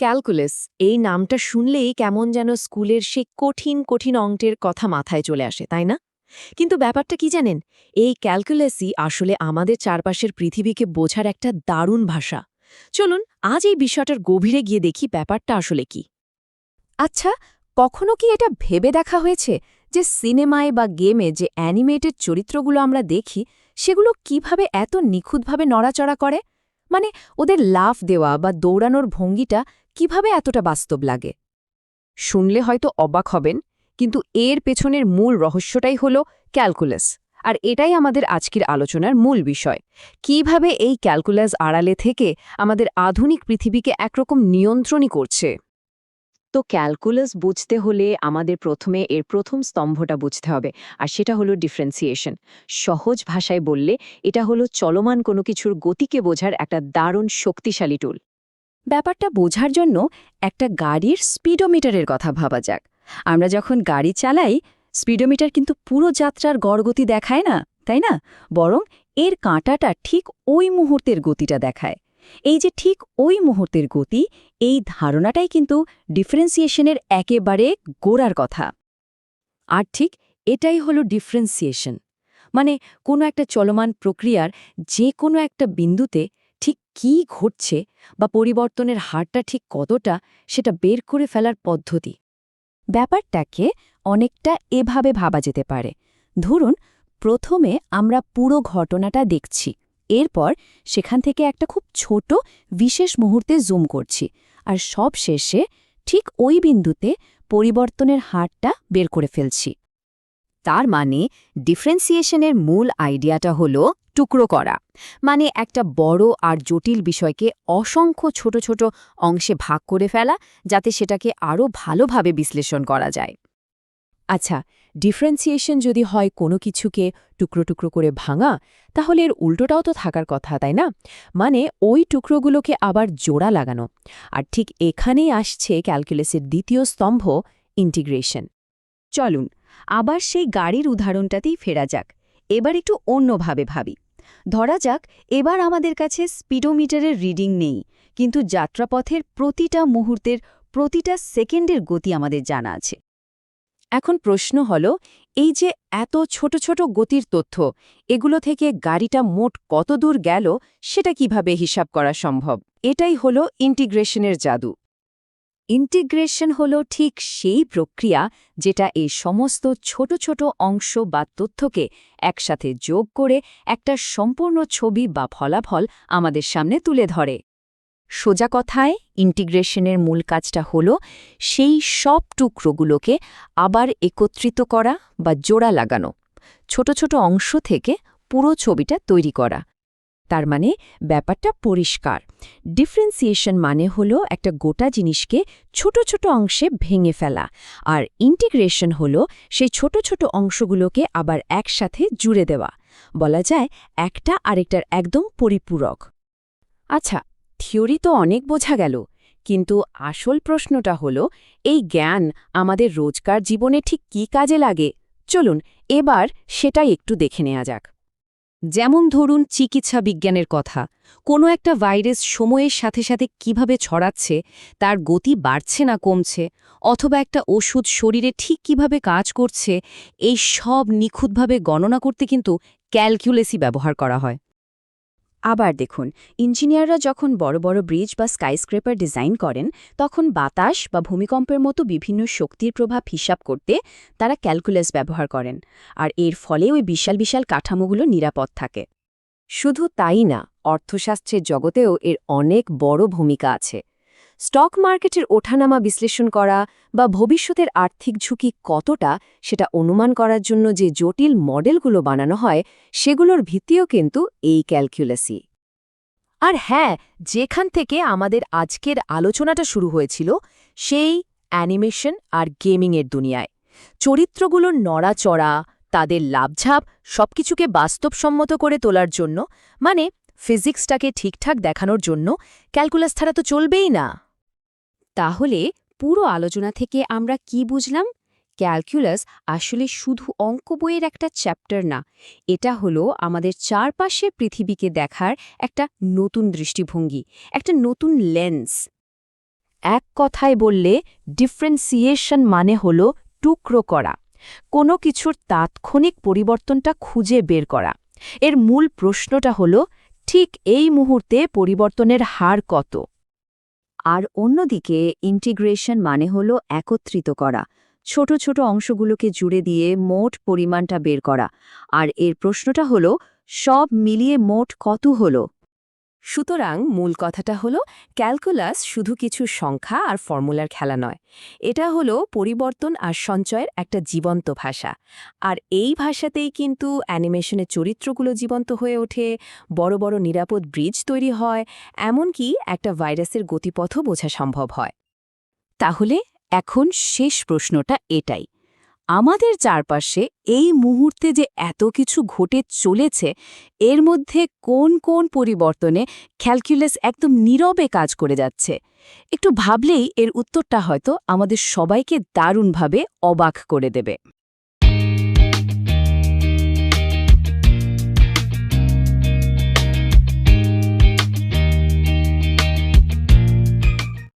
Calculus, এই নামটা শুনলেই কেমন যেন স্কুলের সে কঠিন কঠিন অঙ্কের কথা মাথায় চলে আসে, তাই না? কিন্তু ব্যাপারটা কি জানেন? এই ক্যালকুলাসই আসলে আমাদের চারপাশের পৃথিবীকে বোঝার একটা দারুণ ভাষা। চলুন, আজ এই বিষয়টার গভীরে গিয়ে দেখি ব্যাপারটা আসলে কি। আচ্ছা কখনো কি এটা ভেবে দেখা হয়েছে যে সিনেমায় বা গেমে যে অ্যানিমেটেড চরিত্রগুলো আমরা দেখি, সেগুলো কীভাবে এত নিখুঁতভাবে নড়াচড়া করে? মানে ওদের লাফ দেওয়া বা দৌড়ানোর ভঙ্গিটা কীভাবে এতটা বাস্তব লাগে? শুনলে হয়তো অবাক হবেন, কিন্তু এর পেছনের মূল রহস্যটাই হল ক্যালকুলাস। আর এটাই আমাদের আজকের আলোচনার মূল বিষয়। কীভাবে এই ক্যালকুলাস আড়ালে থেকে আমাদের আধুনিক পৃথিবীকে একরকম নিয়ন্ত্রণই করছে? তো ক্যালকুলাস বুঝতে হলে আমাদের প্রথমে এর প্রথম স্তম্ভটা বুঝতে হবে, আর সেটা হলো ডিফারেন্সিয়েশন। সহজ ভাষায় বললে, এটা হলো চলমান কোনো কিছুর গতিকে বোঝার একটা দারুণ শক্তিশালী টুল ব্যাপারটা বোঝার জন্য একটা গাড়ির স্পিডোমিটারের কথা ভাবা যাক। আমরা যখন গাড়ি চালাই, স্পিডোমিটার কিন্তু পুরো যাত্রার গড়গতি দেখায় না, তাই না? বরং এর কাঁটাটা ঠিক ওই মুহূর্তের গতিটা দেখায়। এই যে ঠিক ওই মুহূর্তের গতি, এই ধারণাটাই কিন্তু ডিফারেন্সিয়েশনের একেবারে গোড়ার কথা। আর ঠিক এটাই হলো ডিফারেন্সিয়েশন। মানে কোনো একটা চলমান প্রক্রিয়ার যে কোনো একটা বিন্দুতে কি ঘটছে বা পরিবর্তনের হারটা ঠিক কতটা, সেটা বের করে ফেলার পদ্ধতি। ব্যাপারটাকে অনেকটা এভাবে ভাবা যেতে পারে। ধরুন, প্রথমে আমরা পুরো ঘটনাটা দেখছি, এরপর সেখান থেকে একটা খুব ছোট, বিশেষ মুহূর্তে জুম করছি, আর সব শেষে ঠিক ওই বিন্দুতে পরিবর্তনের হারটা বের করে ফেলছি। তার মানে ডিফারেন্সিয়েশনের মূল আইডিয়াটা হলো টুকরো করা। মানে একটা বড় আর জটিল বিষয়কে অসংখ্য ছোট ছোট অংশে ভাগ করে ফেলা যাতে সেটাকে আরও ভালোভাবে বিশ্লেষণ করা যায়। আচ্ছা ডিফারেন্সিয়েশন যদি হয় কোনো কিছুকে টুকরো টুকরো করে ভাঙা, তাহলে এর উল্টোটাও তো থাকার কথা, তাই না? মানে ওই টুকরোগুলোকে আবার জোড়া লাগানো। আর ঠিক এখানেই আসছে ক্যালকুলাসের দ্বিতীয় স্তম্ভ, ইন্টিগ্রেশন। চলুন, আবার সেই গাড়ির উদাহরণটাতেই ফেরা যাক। এবার একটু অন্যভাবে ভাবি। ধরা যাক, এবার আমাদের কাছে স্পিডোমিটারের রিডিং নেই, কিন্তু যাত্রাপথের প্রতিটা মুহূর্তের প্রতিটা সেকেন্ডের গতি আমাদের জানা আছে। এখন প্রশ্ন হল, এই যে এত ছোট ছোট গতির তথ্য, এগুলো থেকে গাড়িটা মোট কত দূর গেল, সেটা কীভাবে হিসাব করা সম্ভব? এটাই হল ইন্টিগ্রেশনের জাদু। ইন্টিগ্রেশন হল ঠিক সেই প্রক্রিয়া যেটা এই সমস্ত ছোট ছোট অংশ বা তথ্যকে একসাথে যোগ করে একটা সম্পূর্ণ ছবি বা ফলাফল আমাদের সামনে তুলে ধরে। সোজা কথায়, ইন্টিগ্রেশনের মূল কাজটা হল সেই সব টুকরোগুলোকে আবার একত্রিত করা বা জোড়া লাগানো, ছোট ছোট অংশ থেকে পুরো ছবিটা তৈরি করা। তার মানে ব্যাপারটা পরিষ্কার। ডিফারেন্সিয়েশন মানে হল একটা গোটা জিনিসকে ছোট ছোট অংশে ভেঙে ফেলা আর ইন্টিগ্রেশন হল সেই ছোট ছোট অংশগুলোকে আবার একসাথে জুড়ে দেওয়া। বলা যায় একটা আরেকটার একদম পরিপূরক। আচ্ছা থিওরি তো অনেক বোঝা গেল, কিন্তু আসল প্রশ্নটা হল, এই জ্ঞান আমাদের রোজকার জীবনে ঠিক কী কাজে লাগে? চলুন এবার সেটাই একটু দেখে নেওয়া যাক। যেমন ধরুন চিকিৎসা বিজ্ঞানের কথা, কোনো একটা ভাইরাস সময়ের সাথে সাথে কীভাবে ছড়াচ্ছে, তার গতি বাড়ছে না কমছে, অথবা একটা ওষুধ শরীরে ঠিক কীভাবে কাজ করছে, এই সব নিখুঁতভাবে গণনা করতে কিন্তু ক্যালকুলেসি ব্যবহার করা হয়। আবার দেখুন, ইঞ্জিনিয়াররা যখন বড় বড় ব্রিজ বা স্কাইস্ক্রেপার ডিজাইন করেন, তখন বাতাস বা ভূমিকম্পের মতো বিভিন্ন শক্তির প্রভাব হিসাব করতে তারা ক্যালকুলাস ব্যবহার করেন, আর এর ফলে ওই বিশাল বিশাল কাঠামোগুলো নিরাপদ থাকে। শুধু তাই না, অর্থশাস্ত্রের জগতেও এর অনেক বড় ভূমিকা আছে। স্টক মার্কেটের ওঠানামা বিশ্লেষণ করা বা ভবিষ্যতের আর্থিক ঝুঁকি কতটা সেটা অনুমান করার জন্য যে জটিল মডেলগুলো বানানো হয়, সেগুলোর ভিত্তিও কিন্তু এই ক্যালকুলাসই। আর হ্যাঁ যেখান থেকে আমাদের আজকের আলোচনাটা শুরু হয়েছিল, সেই অ্যানিমেশন আর গেমিংয়ের দুনিয়ায়। চরিত্রগুলোর নড়াচড়া, তাদের লাভঝাপ সবকিছুকে বাস্তবসম্মত করে তোলার জন্য মানে ফিজিক্সটাকে ঠিকঠাক দেখানোর জন্য, ক্যালকুলাস ছাড়া তো চলবেই না। তাহলে পুরো আলোচনা থেকে আমরা কি বুঝলাম? ক্যালকুলাস আসলে শুধু অঙ্ক বইয়ের একটা চ্যাপ্টার না, এটা হলো আমাদের চারপাশে পৃথিবীকে দেখার একটা নতুন দৃষ্টিভঙ্গি, একটা নতুন লেন্স এক কথায় বললে ডিফারেন্সিয়েশন মানে হল টুকরো করা, কোনো কিছুর তাৎক্ষণিক পরিবর্তনটা খুঁজে বের করা। এর মূল প্রশ্নটা হল, ঠিক এই মুহূর্তে পরিবর্তনের হার কত? আর অন্যদিকে ইন্টিগ্রেশন মানে হল একত্রিত করা। ছোট ছোট অংশগুলোকে জুড়ে দিয়ে মোট পরিমাণটা বের করা। আর এর প্রশ্নটা হল, সব মিলিয়ে মোট কত হল? সুতরাং মূল কথাটা হলো, ক্যালকুলাস শুধু কিছু সংখ্যা আর ফর্মুলার খেলা নয়। এটা হলো পরিবর্তন আর সঞ্চয়ের একটা জীবন্ত ভাষা। আর এই ভাষাতেই কিন্তু অ্যানিমেশনের চরিত্রগুলো জীবন্ত হয়ে ওঠে, বড় বড় নিরাপদ ব্রিজ তৈরি হয়, এমনকি একটা ভাইরাসের গতিপথও বোঝা সম্ভব হয়। তাহলে এখন শেষ প্রশ্নটা এটাই। আমাদের চারপাশে এই মুহূর্তে যে এত কিছু ঘটে চলেছে, এর মধ্যে কোন কোন পরিবর্তনে ক্যালকুলাস একদম নীরবে কাজ করে যাচ্ছে? একটু ভাবলেই এর উত্তরটা হয়তো আমাদের সবাইকে দারুণভাবে অবাক করে দেবে।